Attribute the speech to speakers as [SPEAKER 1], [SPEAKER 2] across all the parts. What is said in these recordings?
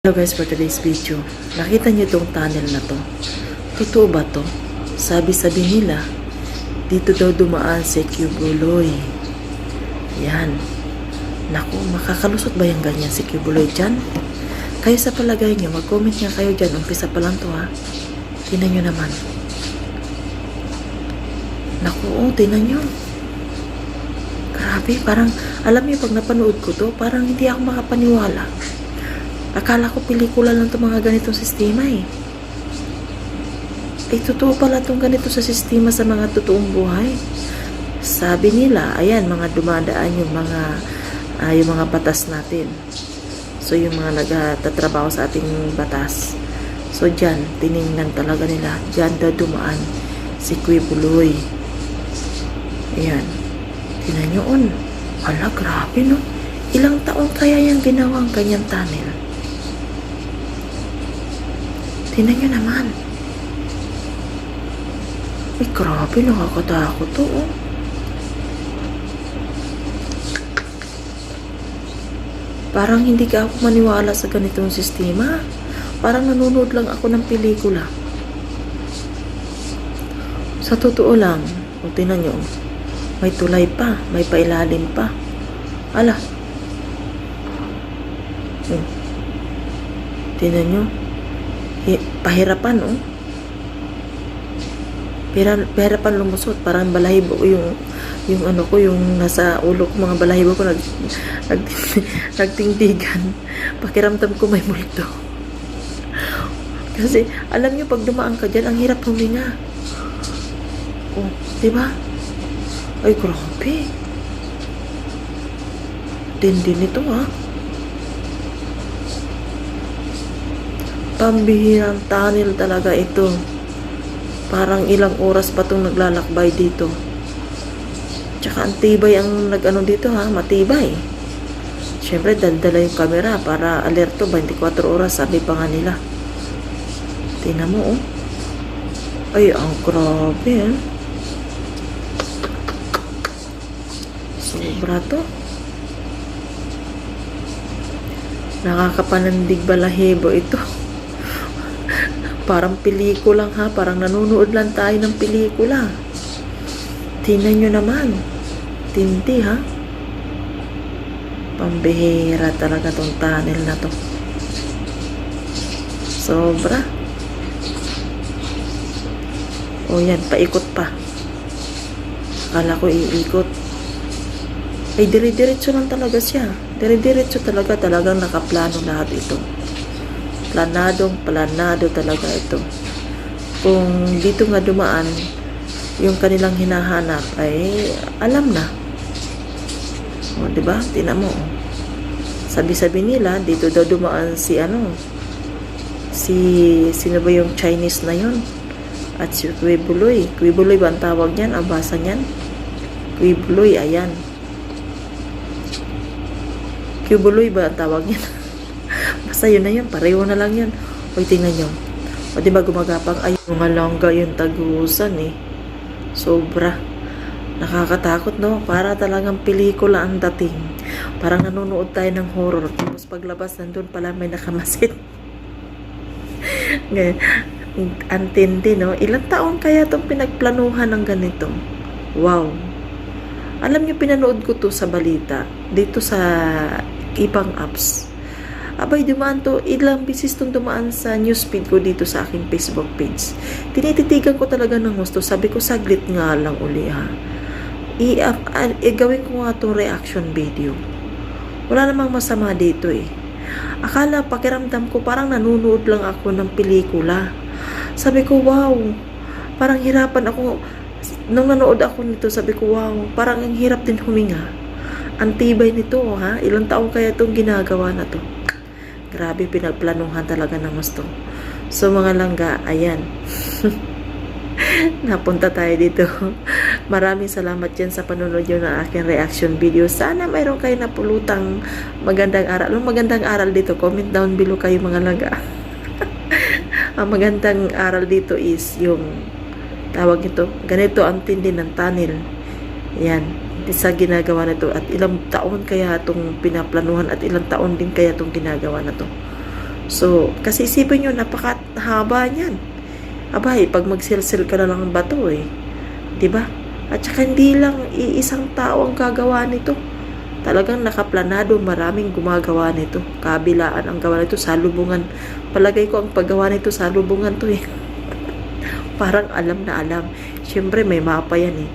[SPEAKER 1] Hello guys, for today's video, nakita niyo itong tunnel na to. Totoo ba to? Sabi-sabi nila, dito daw dumaan si Cubuloy. Yan. Naku, makakalusot ba yung ganyan si Cubuloy dyan? Kayo sa palagay niyo, mag-comment nga kayo dyan. Umpisa pa lang to ha. Tinan niyo naman. Naku, oh, tinan niyo. Grabe, parang, alam niyo, pag napanood ko to, parang hindi ako makapaniwala. Akala ko pelikula lang itong mga ganitong sistema eh. Eh, totoo pala itong ganito sa sistema sa mga totoong buhay. Sabi nila, ayan, mga dumadaan yung mga, ah, yung mga batas natin. So, yung mga nagtatrabaho sa ating batas. So, dyan, tiningnan talaga nila. Dyan daw dumaan si Quibuloy. Ayan. Tinan nyo, on. Ala, grabe, no? Ilang taon kaya yung ginawang kanyang tunnel? Tingnan nyo naman. Ay, grabe, nakakatakot to, oh. Parang hindi ka ako maniwala sa ganitong sistema. Parang nanonood lang ako ng pelikula. Sa totoo lang, kung tinan nyo, may tulay pa, may pailalim pa. Ala. Hmm. Tinan nyo, pahirapan, oh. Pera, pahirapan lumusot. Parang balahibo ko yung, yung ano ko, yung nasa ulo ko, mga balahibo ko, nag, nag, nagtingdigan. Pakiramdam ko may multo. Kasi, alam nyo, pag dumaan ka dyan, ang hirap huminga. Oh, di ba? Ay, grabe. Din-din nito, ah. Pambihirang tunnel talaga ito. Parang ilang oras pa itong naglalakbay dito. Tsaka ang tibay ang nag-ano dito ha, matibay. Siyempre, daldala yung camera para alerto 24 oras, sabi pa nga nila. Tingnan mo, oh. Ay, ang grabe, eh. Sobra to. Nakakapanandig balahibo ito. Parang pelikula ha, parang nanonood lang tayo ng pelikula. Tingnan nyo naman. Tindi ha. Pambihira talaga tong tunnel na to. Sobra. O yan, paikot pa. Akala ko iikot. Ay, dire-diretso lang talaga siya. Dire-diretso talaga, talagang nakaplano lahat ito planadong planado talaga ito. Kung dito nga dumaan, yung kanilang hinahanap ay alam na. O, di ba? Tingnan mo. Sabi-sabi nila, dito daw dumaan si ano, si, sino ba yung Chinese na yon At si Quibuloy. Quibuloy ba ang tawag niyan? Ang basa niyan? Quibuloy, ayan. Quibuloy ba ang tawag niyan? Yun na yun, pareho na lang yun. O tingnan nyo. O diba gumagapang ay mga langga yung tagusan eh. Sobra. Nakakatakot no? Para talagang pelikula ang dating. Parang nanonood tayo ng horror. Tapos paglabas nandun pala may nakamasit. Ngayon, antindi no? Ilang taon kaya itong pinagplanuhan ng ganito? Wow. Alam niyo, pinanood ko to sa balita. Dito sa ibang apps abay dumaan to, ilang bisis tong dumaan sa newsfeed ko dito sa aking Facebook page. Tinititigan ko talaga ng gusto. Sabi ko, saglit nga lang uli ha. I, uh, uh, gawin ko nga tong reaction video. Wala namang masama dito eh. Akala, pakiramdam ko, parang nanonood lang ako ng pelikula. Sabi ko, wow, parang hirapan ako. Nung nanood ako nito, sabi ko, wow, parang ang hirap din huminga. Ang tibay nito, ha? Ilang taong kaya itong ginagawa na to? Grabe, pinagplanuhan talaga ng gusto. So, mga langga, ayan. Napunta tayo dito. Maraming salamat yan sa panonood nyo ng aking reaction video. Sana mayroon kayo napulutang magandang aral. Ang magandang aral dito, comment down below kayo mga langga. ang magandang aral dito is yung tawag ito, ganito ang tindi ng tunnel. Yan sa ginagawa na to at ilang taon kaya itong pinaplanuhan at ilang taon din kaya itong ginagawa na to. So, kasi isipin nyo, napakahaba niyan. Abay, pag magsilsil ka na lang ng bato eh. ba? At saka hindi lang iisang tao ang gagawa nito. Talagang nakaplanado, maraming gumagawa nito. Kabilaan ang gawa nito, salubungan. Palagay ko ang paggawa nito, salubungan to eh. Parang alam na alam. Siyempre, may mapa yan eh.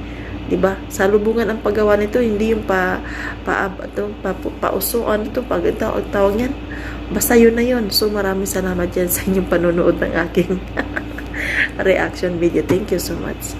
[SPEAKER 1] 'Di ba? Salubungan ang paggawa nito, hindi yung pa pa to, pa, pausuan to pag tawag, tawag niyan. Basta yun na yun. So maraming salamat dyan sa inyong panonood ng aking reaction video. Thank you so much.